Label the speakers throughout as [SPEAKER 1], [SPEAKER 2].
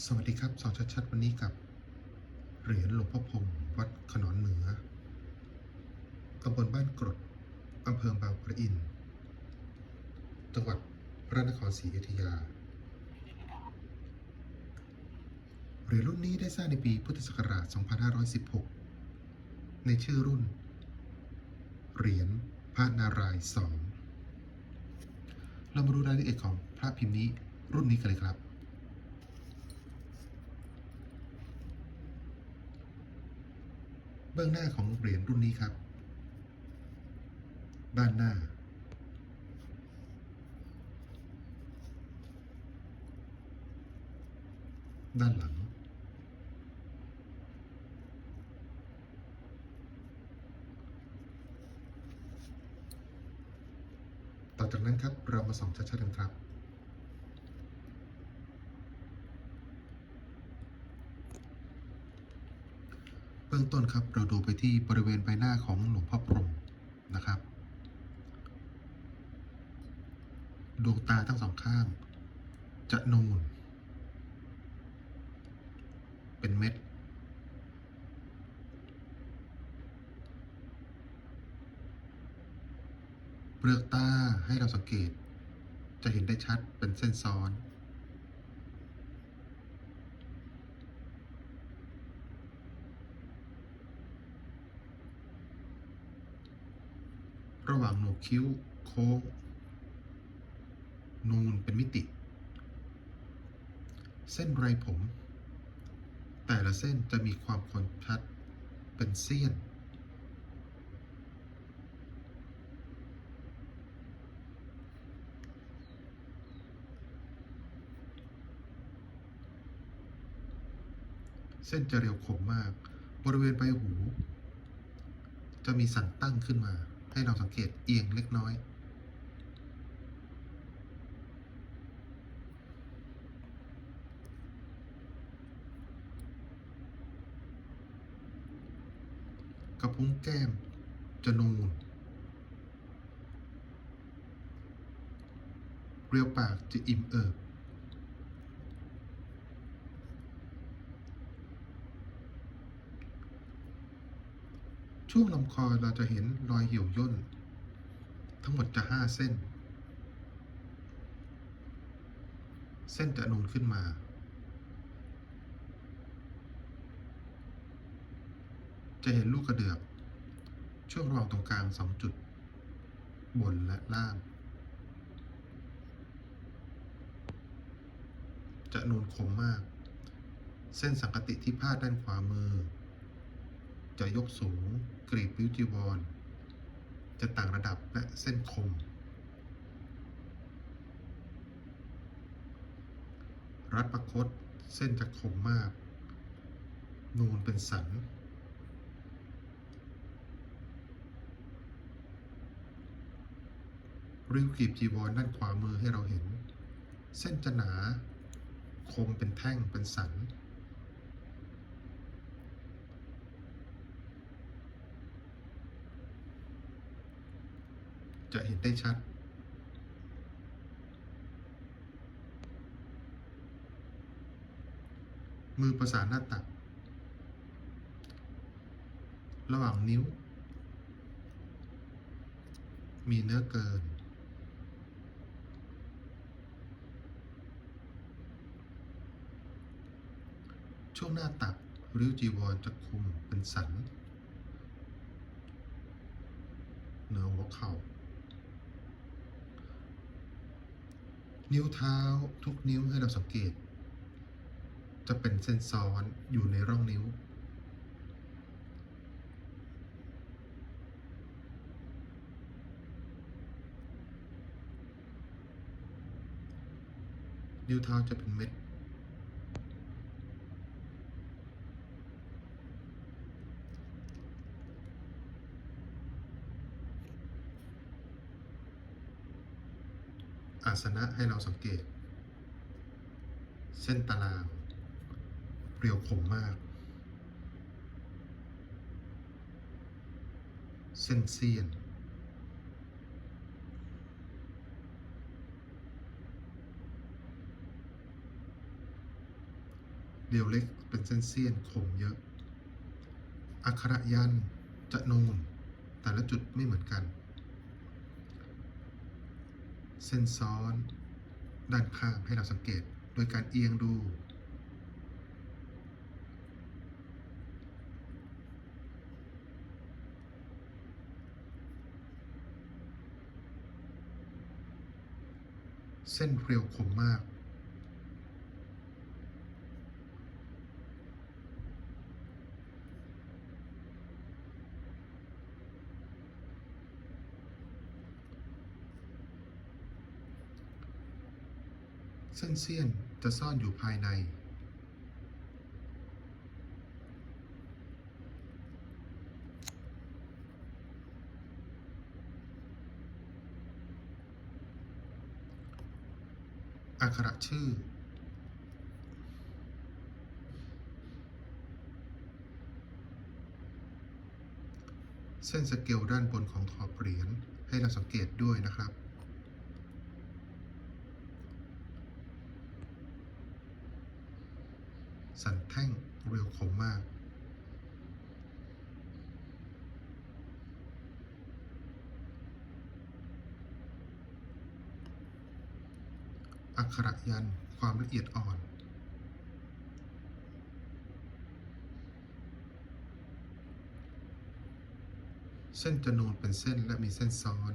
[SPEAKER 1] สวัสดีครับสอนชัดๆวันนี้กับเหรียญหลวงพ่อพงศ์วัดขนอนเหนือตำบลบ้านกรดอำเภอบางปะอิน จังหวัดพระนครศรีอยุธยา เหรียญรุ่นนี้ได้สร้างในปีพุทธศักราช 2516 ในชื่อรุ่น เหรียญพระนารายณ์สองเรามาดูรายละเอียดของพระพิมพ์นี้รุ่นนี้กันเลยครับ เบื้องหน้าของเหรียญรุ่นนี้ครับ ด้านหน้า ด้านหลัง ต่อจากนั้นครับเรามาส่องชัดๆกันครับ เบื้องต้นครับ เราดูไปที่บริเวณใบหน้าของหลวงพ่อพรหมนะครับ ดวงตาทั้งสองข้าง จะนูน เป็นเม็ด เปลือกตาให้เราสังเกต จะเห็นได้ชัดเป็นเส้นซ้อน ระหว่างโหนกคิ้วโค้ง นูนเป็นมิติ เส้นไรผม แต่ละเส้นจะมีความคมชัดเป็นเสี้ยน เส้นจะเรียวคมมาก บริเวณใบหู จะมีสันตั้งขึ้นมา ให้เราสังเกตเอียงเล็กน้อย กระพุ้งแก้มจะนูนเรียวปากจะอิ่มเอิบ ช่วงลำคอเราจะเห็นรอยเหี่ยวย่น ทั้งหมดจะห้าเส้น เส้นจะนูนขึ้นมา จะเห็นลูกกระเดือก ช่วงระหว่างตรงกลางสองจุด บนและล่าง จะนูนคมมาก เส้นสังกติที่พาดด้านขวามือ จะยกสูงกรีบวิวจีวร จะต่างระดับและเส้นคม รัดประคตเส้นจะคมมาก นูนเป็นสัน ริ้วกรีบจีวรด้านขวามือให้เราเห็น เส้นจะหนา คมเป็นแท่งเป็นสัน จะเห็นได้ชัด มือประสานหน้าตัก ระหว่างนิ้ว มีเนื้อเกินช่วงหน้าตักริ้วจีวรจะคุมเป็นสัน เหนือหัวเข่า นิ้วเท้าทุกนิ้วให้เราสังเกต จะเป็นเส้นซ้อนอยู่ในร่องนิ้ว นิ้วเท้าจะเป็นเม็ด อาสนะให้เราสังเกต เส้นตารางเรียวคมมาก เส้นเสี้ยนเดียวเล็กเป็นเส้นเสี้ยนคมเยอะ อักขระยันจะนูนแต่ละจุดไม่เหมือนกัน เส้นซ้อน ด้านข้างให้เราสังเกตโดยการเอียงดู เส้นเรียวคมมาก เส้นเสี้ยนจะซ่อนอยู่ภายใน อักขระชื่อ เส้นสเกลด้านบนของขอบเหรียญให้เราสังเกตด้วยนะครับ สัน แท่งเรียวคมมาก อักขระยันความละเอียดอ่อน เส้นจะนูนเป็นเส้นและมีเส้นซ้อน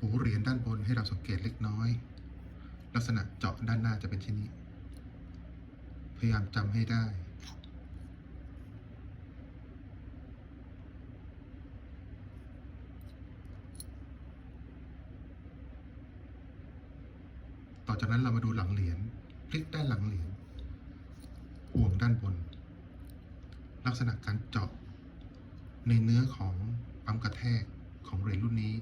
[SPEAKER 1] หู เหรียญด้านบนให้เราสังเกตเล็กน้อย ลักษณะเจาะด้านหน้าจะเป็นที่นี้ พยายามจำให้ได้ ต่อจากนั้นเรามาดูหลังเหรียญพลิกด้านหลังเหรียญห่วงด้านบน ลักษณะการเจาะในเนื้อของปั๊มกระแทกของเหรียญรุ่นนี้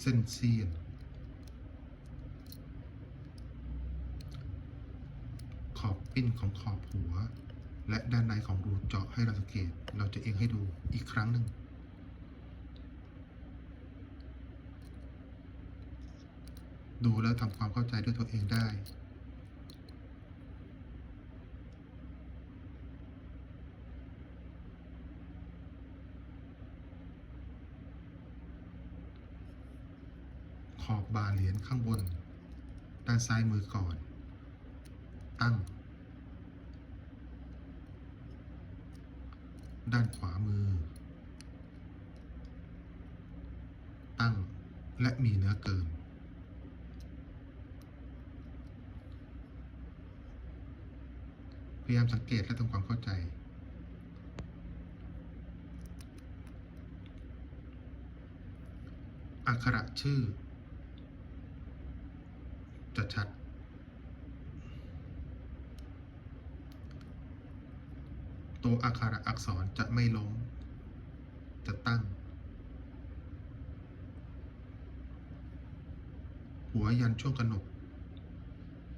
[SPEAKER 1] เส้นเสี้ยนขอบปิ้นของขอบหัว และด้านในของรูเจาะให้เราสังเกต เราจะเองให้ดูอีกครั้งหนึ่งดูแล้วทำความเข้าใจด้วยตัวเองได้ บาเหรียญข้างบน ด้านซ้ายมือก่อน ตั้ง ด้านขวามือ ตั้งและมีเนื้อเกิน พยายามสังเกตและทำความเข้าใจอักขระชื่อ จะชัด ตัวอักขระอักษรจะไม่ล้ม จะตั้ง หัวยันช่วงกระหนก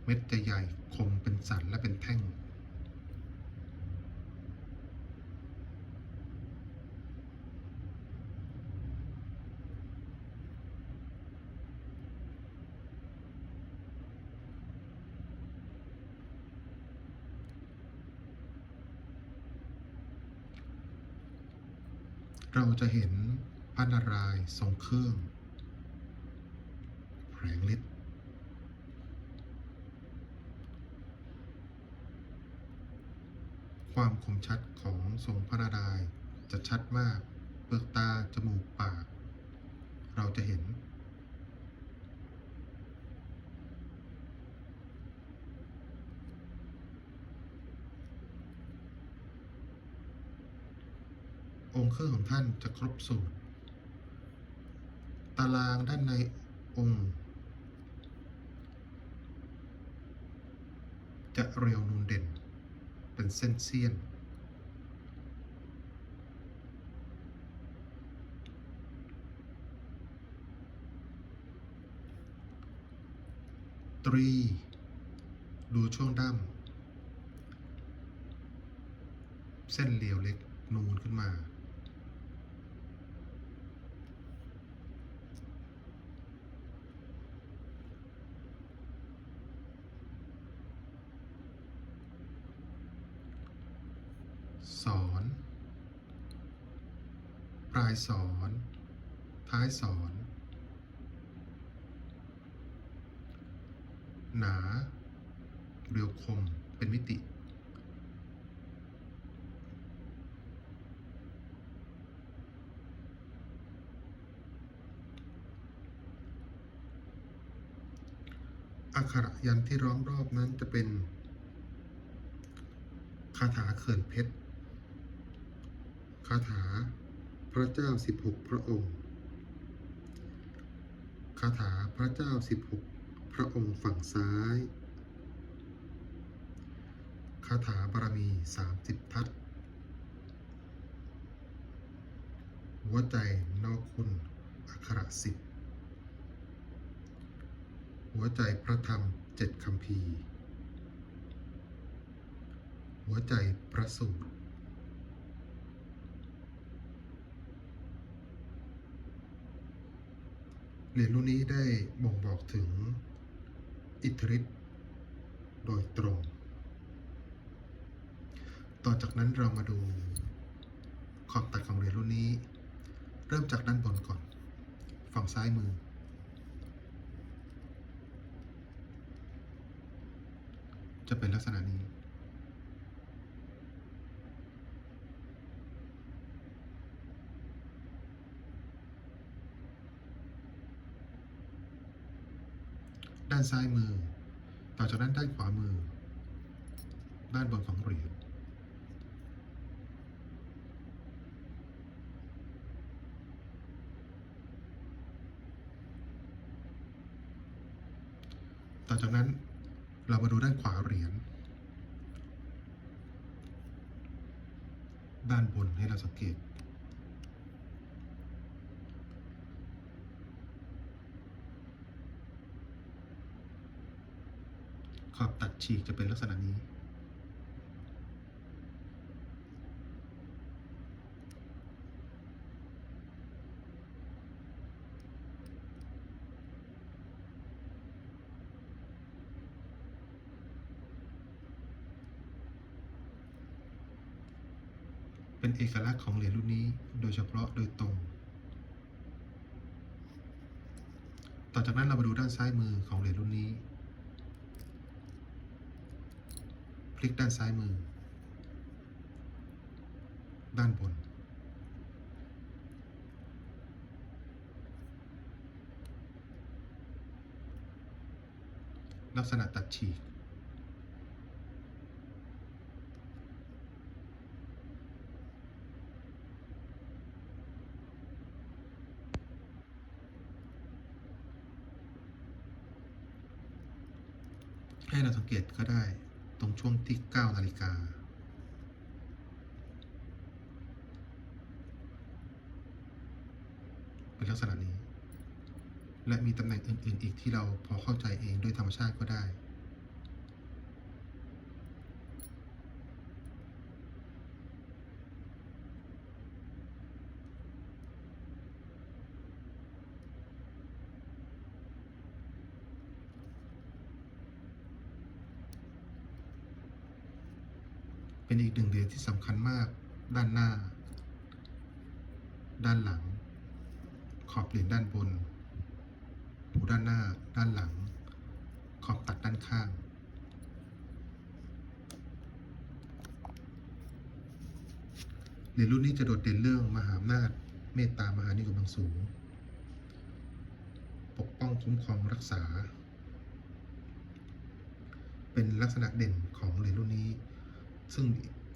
[SPEAKER 1] เม็ดจะใหญ่คมเป็นสันและเป็นแท่ง เราจะเห็นพระนารายณ์ทรงเครื่องแผลงฤทธิ์ความคมชัดของทรงพระนารายณ์จะชัดมากเปลือกตา จมูก ปาก เราจะเห็น องค์เครื่องของท่านจะครบสูตร ตารางด้านในองค์ จะเรียวนูนเด่น เป็นเส้นเสี้ยน ตรี ดูช่วงด้ามเส้นเหลียวเล็กนูนขึ้นมา สอนปลายสอนท้ายสอนหนา เรียวคม เป็นมิติ อักขระยันที่ร้อมรอบนั้นจะเป็นคาถาเขื่อนเพชร คาถาพระเจ้าสิบหกพระองค์ คาถาพระเจ้าสิบหกพระองค์ฝั่งซ้าย คาถาบารมีสามสิบทัศหัวใจนอกคุณอักขระสิบหัวใจพระธรรมเจ็ดคำพีหัวใจพระสูตร เหรียญรุ่นนี้ได้บ่งบอกถึงอิทธิฤทธิ์โดยตรง ต่อจากนั้นเรามาดูขอบตัดของเหรียญรุ่นนี้ เริ่มจากด้านบนก่อน ฝั่งซ้ายมือ จะเป็นลักษณะนี้ ด้านซ้ายมือ ต่อจากนั้นด้านขวามือ ด้านบนของเหรียญต่อจากนั้นเรามาดูด้านขวาเหรียญด้านบนให้เราสังเกต ขอบตัดฉีกจะเป็นลักษณะนี้ เป็นเอกลักษณ์ของเหรียญรุ่นนี้โดยเฉพาะโดยตรง ต่อจากนั้นเรามาดูด้านซ้ายมือของเหรียญรุ่นนี้ พลิกด้านซ้ายมือ ด้านบน ลักษณะตัดฉีกให้เราสังเกตก็ได้ ช่วงที่9นาฬิกาเป็นลักษณะนี้ และมีตำแหน่งอื่น ๆ อีกที่เราพอเข้าใจเองด้วยธรรมชาติก็ได้ เป็นอีกหนึ่งเหรียญที่สำคัญมากด้านหน้า ด้านหลัง ขอบเหรียญด้านบนหูด้านหน้า ด้านหลัง ขอบตัดด้านข้าง เหรียญรุ่นนี้จะโดดเด่นเรื่องมหาอำนาจ เมตตามหานิยมอย่างสูง ปกป้องคุ้มครองรักษา เป็นลักษณะเด่นของเหรียญรุ่นนี้ ซึ่ง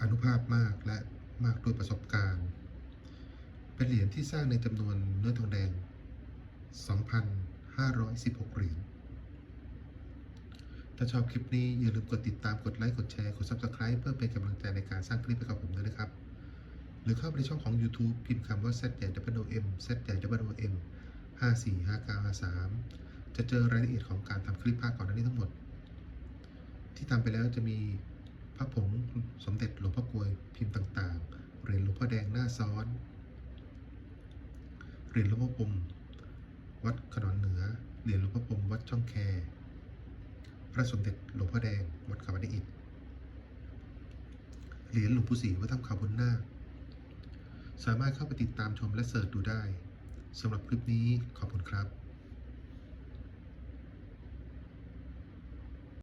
[SPEAKER 1] อนุภาพมากและมากด้วยประสบการณ์ เป็นเหรียญที่สร้างในจำนวนเนื้อทองแดง 2,516 เหรียญ ถ้าชอบคลิปนี้อย่าลืมกดติดตาม กดไลค์ กดแชร์ กด Subscribe เพื่อเป็นกำลังใจในการสร้างคลิปให้กับผมด้วยนะครับ หรือเข้าไปในช่องของ YouTube พิมพ์คำว่า Z ใหญ่ W M Z ใหญ่ W M 545953 จะเจอรายละเอียดของการทำคลิปภาคก่อนหน้านี้ทั้งหมด ที่ทำไปแล้วจะมี ระผงสมเด็จหลวงพ่อกลวยพิมพ์ต่างๆ เหรียญหลวงพ่อแดงหน้าซ้อน เหรียญหลวงพ่อปมวัดขนอนเหนือ เหรียญหลวงพ่อปมวัดช่องแค พระสมเด็จหลวงพ่อแดงวัดเขาวัดอิฐเหรียญหลวงปู่ศรีวัดถ้ำเขาบนหน้า สามารถเข้าไปติดตามชมและเสิร์ชดูได้สำหรับคลิปนี้ขอบคุณครับ